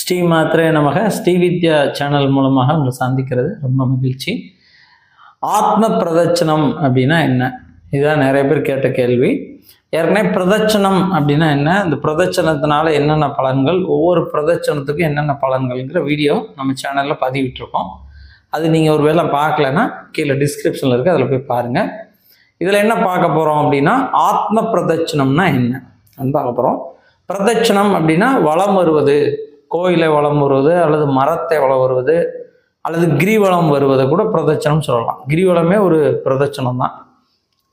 ஸ்ரீ மாத்திரே நமக. ஸ்ரீ வித்யா சேனல் மூலமாக உங்களை சந்திக்கிறது. ரொம்ப மகிழ்ச்சி. ஆத்ம பிரதட்சணம் அப்படின்னா என்ன? இதுதான் நிறைய பேர் கேட்ட கேள்வி. ஏற்கனவே பிரதட்சணம் அப்படின்னா என்ன? இந்த பிரதட்சணத்தினால என்னென்ன பலன்கள்? ஒவ்வொரு பிரதட்சணத்துக்கும் என்னென்ன பலன்கள்ங்கிற வீடியோ நம்ம சேனலில் பதிவிட்டிருக்கோம். அது நீங்கள் ஒரு வேளை பார்க்கலன்னா கீழே டிஸ்கிரிப்ஷனில் இருக்குது அதில் போய் பாருங்கள் இதில் என்ன பார்க்க போகிறோம் அப்படின்னா ஆத்ம பிரதட்சணம்னா என்ன? அது பார்க்க போகிறோம் பிரதட்சணம் அப்படின்னா வளம் வருவது. கோயிலை வளம் வருவது அல்லது மரத்தை வளம் வருவது அல்லது கிரிவலம் வருவதை கூட பிரதட்சணம் சொல்லலாம். கிரிவலமே ஒரு பிரதட்சணம் தான்.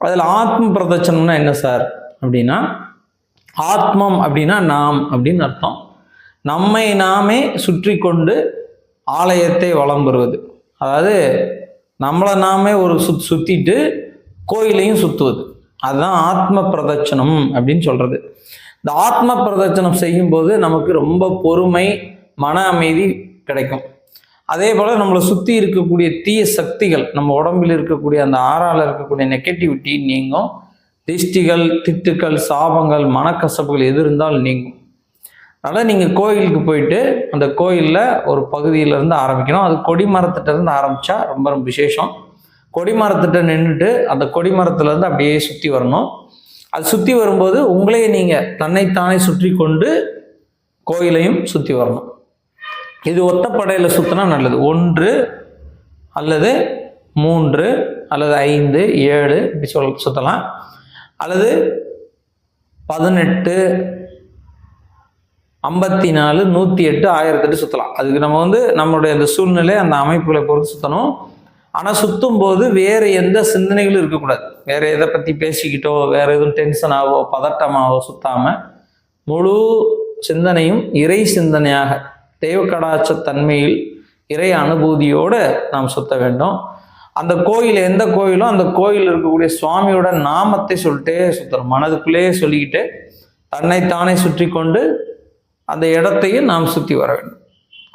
அதில் ஆத்ம பிரதட்சணம்னா என்ன சார்? அப்படின்னா ஆத்மம் அப்படின்னா நாம் அப்படின்னு அர்த்தம். நம்மை நாமே சுற்றி கொண்டு ஆலயத்தை வலம் வருவது அதாவது நம்மளை நாமே ஒரு சுத் சுற்றிட்டு கோயிலையும் சுற்றுவது அதுதான் ஆத்ம பிரதட்சணம் அப்படின்னு சொல்கிறது இந்த ஆத்ம பிரதட்சணம் செய்யும்போது நமக்கு ரொம்ப பொறுமை மன அமைதி கிடைக்கும். அதே போல் நம்மளை சுற்றி இருக்கக்கூடிய தீய சக்திகள் நம்ம உடம்பில் இருக்கக்கூடிய அந்த ஆறால் இருக்கக்கூடிய நெகட்டிவிட்டி நீங்கும். திஷ்டிகள் திட்டுக்கள் சாபங்கள் மனக்கசப்புகள் எது இருந்தால் நீங்கும். அதனால் நீங்கள் கோயிலுக்கு போயிட்டு அந்த கோயிலில் ஒரு பகுதியிலேருந்து ஆரம்பிக்கணும். அது கொடிமரத்திட்டருந்து ஆரம்பித்தா ரொம்ப ரொம்ப விசேஷம். கொடிமரத்திட்ட நின்றுட்டு அந்த கொடிமரத்துலேருந்து அப்படியே சுற்றி வரணும். அது சுற்றி வரும்போது உங்களையே நீங்கள் தன்னைத்தானே சுற்றி கொண்டு கோயிலையும் சுற்றி வரணும். இது ஒத்தப்படையில் சுற்றினா நல்லது. ஒன்று அல்லது மூன்று அல்லது ஐந்து ஏழு இப்படி சொல் சுற்றலாம் அல்லது பதினெட்டு ஐம்பத்தி நாலு நூற்றி எட்டு ஆயிரத்தெட்டு சுற்றலாம் அதுக்கு நம்ம வந்து நம்மளுடைய அந்த சூழ்நிலை அந்த அமைப்புகளை பொறுத்து சுற்றணும் ஆனால் சுற்றும் போது வேறு எந்த சிந்தனைகளும் இருக்கக்கூடாது. வேறு எதை பற்றி பேசிக்கிட்டோ வேறு எதுவும் டென்ஷனாவோ பதட்டமாவோ சுற்றாமல் முழு சிந்தனையும் இறை சிந்தனையாக தெய்வக்கடாட்ச தன்மையில் இறை அனுபூதியோடு நாம் சுத்த வேண்டும். அந்த கோயில் எந்த கோயிலும் அந்த கோயில் இருக்கக்கூடிய சுவாமியோட நாமத்தை சொல்லிட்டே சுத்தணும். மனதுக்குள்ளேயே சொல்லிக்கிட்டு தன்னைத்தானே சுற்றி கொண்டு அந்த இடத்தையும் நாம் சுற்றி வர வேண்டும்.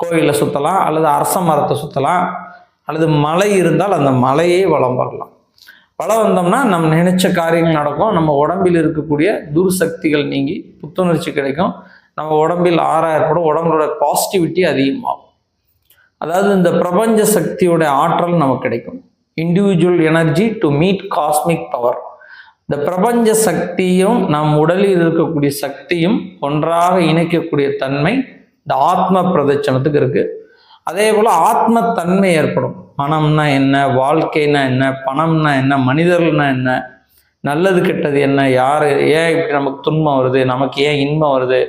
கோயிலை சுற்றலாம் அல்லது அரச மரத்தை சுற்றலாம் அல்லது மலை இருந்தால் அந்த மலையே வளம் வரலாம். வளம் வந்தோம்னா நம்ம நினைச்ச காரியங்கள் நடக்கும். நம்ம உடம்பில் இருக்கக்கூடிய துர்சக்திகள் நீங்கி புத்துணர்ச்சி கிடைக்கும். நம்ம உடம்பில் ஆறா ஏற்படும் உடம்போட பாசிட்டிவிட்டி அதிகமாகும். அதாவது இந்த பிரபஞ்ச சக்தியோட ஆற்றல் நமக்கு கிடைக்கும். Individual energy to meet cosmic power இந்த பிரபஞ்ச சக்தியும் நம் உடலில் இருக்கக்கூடிய சக்தியும் ஒன்றாக இணைக்கக்கூடிய தன்மை இந்த ஆத்ம பிரதட்சணத்துக்கு இருக்குது அதே போல் ஆத்மத்தன்மை ஏற்படும். மனம்னா என்ன வாழ்க்கைனா என்ன பணம்னா என்ன மனிதர்கள்னா என்ன நல்லது கெட்டது என்ன யார் ஏன் இப்படி நமக்கு துன்பம் வருது நமக்கு ஏன் இன்பம் வருது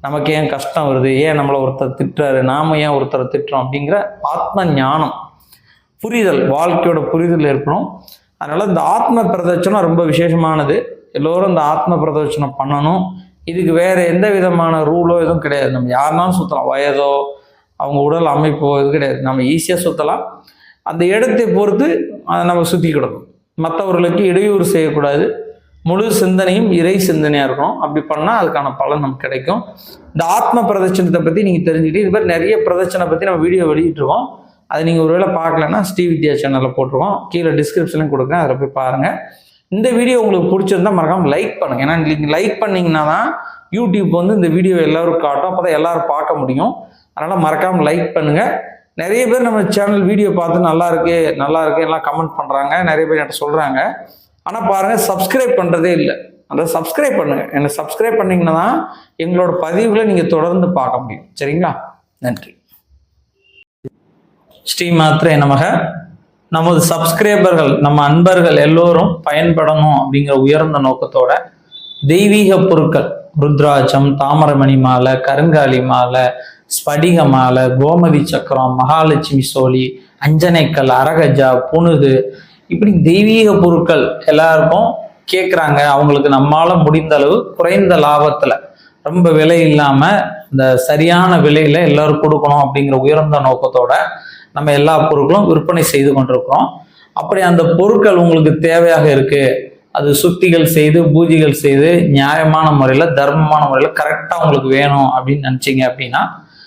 நமக்கு ஏன் கஷ்டம் வருது ஏன் நம்மளை ஒருத்தர் திட்டுறாரு நாம ஏன் ஒருத்தரை திட்டுறோம் அப்படிங்கிற ஆத்ம ஞானம் புரிதல் வாழ்க்கையோட புரிதல் ஏற்படும். அதனால் இந்த ஆத்ம பிரதட்சணம் ரொம்ப விசேஷமானது. எல்லோரும் இந்த ஆத்ம பிரதட்சணம் பண்ணணும். இதுக்கு வேறு எந்த விதமான ரூலோ எதுவும் கிடையாது. நம்ம யாருனாலும் சுற்றலாம் வயதோ அவங்க உடல் அமைப்பு இது கிடையாது. நம்ம ஈஸியாக சுற்றலாம் அந்த இடத்தை பொறுத்து அதை நம்ம சுற்றி கிடக்கும். மற்றவர்களுக்கு இடையூறு செய்யக்கூடாது. முழு சிந்தனையும் இறை சிந்தனையாக இருக்கணும். அப்படி பண்ணால் அதுக்கான பலன் நமக்கு கிடைக்கும். இந்த ஆத்ம பிரதட்சணத்தை பற்றி நீங்கள் தெரிஞ்சுக்கிட்டு இது மாதிரி நிறைய பிரதட்சணை பற்றி நம்ம வீடியோ வெளியிட்டிருக்கோம் அது நீங்கள் ஒருவேளை பார்க்கலன்னா ஸ்ரீ வித்யா சேனலில் போட்டிருக்கோம் கீழே டிஸ்கிரிப்ஷன்லையும் கொடுக்குறேன். அதில் போய் பாருங்கள் இந்த வீடியோ உங்களுக்கு பிடிச்சிருந்தா மறக்காமல் லைக் பண்ணுங்கள் ஏன்னா நீங்கள் லைக் பண்ணிங்கன்னா தான் யூடியூப் வந்து இந்த வீடியோ எல்லோரும் காட்டும். அப்போ தான் எல்லோரும் பார்க்க முடியும். அதனால் மறக்காமல் லைக் பண்ணுங்கள் நிறைய பேர் நம்ம சேனல் வீடியோ பார்த்து நல்லா இருக்கு நல்லா இருக்கு எல்லாம் கமெண்ட் பண்ணுறாங்க நிறைய பேர் என்கிட்ட சொல்கிறாங்க ஆனால் பாருங்கள் சப்ஸ்கிரைப் பண்ணுறதே இல்லை. அதை சப்ஸ்கிரைப் பண்ணுங்கள் என்னை சப்ஸ்கிரைப் பண்ணிங்கன்னா தான் எங்களோட பதிவுகளை நீங்கள் தொடர்ந்து பார்க்க முடியும். சரிங்களா? நன்றி. ஸ்ரீ மாத்திரை நமக. நமது சப்ஸ்கிரைபர்கள் நம்ம அன்பர்கள் எல்லோரும் பயன்படணும் அப்படிங்கிற உயர்ந்த நோக்கத்தோட தெய்வீக பொருட்கள் ருத்ராட்சம் தாமரமணி மாலை கருங்காலி மாலை ஸ்படிக மாலை கோமதி சக்கரம் மகாலட்சுமி சோழி அஞ்சனைக்கல் அரகஜா புனுகு இப்படி தெய்வீக பொருட்கள் எல்லாருக்கும் கேட்குறாங்க அவங்களுக்கு நம்மால முடிந்த அளவு குறைந்த லாபத்தில். ரொம்ப விலை இல்லாமல் இந்த சரியான விலையில் எல்லோரும் கொடுக்கணும் அப்படிங்கிற உயர்ந்த நோக்கத்தோட நம்ம எல்லா பொருட்களும் விற்பனை செய்து கொண்டிருக்கிறோம். அப்படி அந்த பொருட்கள் உங்களுக்கு தேவையாக இருக்குது அது சுத்திகள் செய்து பூஜைகள் செய்து நியாயமான முறையில் தர்மமான முறையில் கரெக்டாக உங்களுக்கு வேணும் அப்படின்னு நினச்சிங்க அப்படின்னா